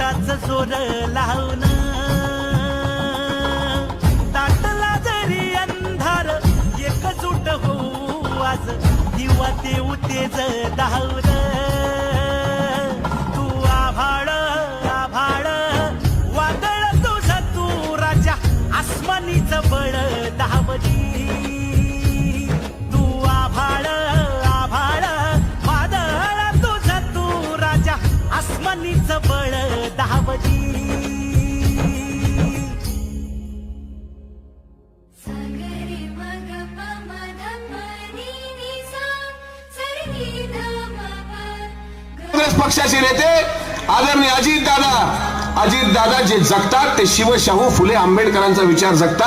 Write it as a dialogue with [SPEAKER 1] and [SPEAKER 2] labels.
[SPEAKER 1] जोर लावून ताटला जरी अंधार एकजूट होऊ आज दिवा ते उतेज धावून तू आभाळ आभाळ वादळ तुझ तू राजा आसमानीच बळ धावली. बळ
[SPEAKER 2] काँग्रेस पक्षाचे नेते आदरणीय अजित दादा अजित दादा जे जगतात ते शिवशाहू फुले आंबेडकरांचा विचार जगतात.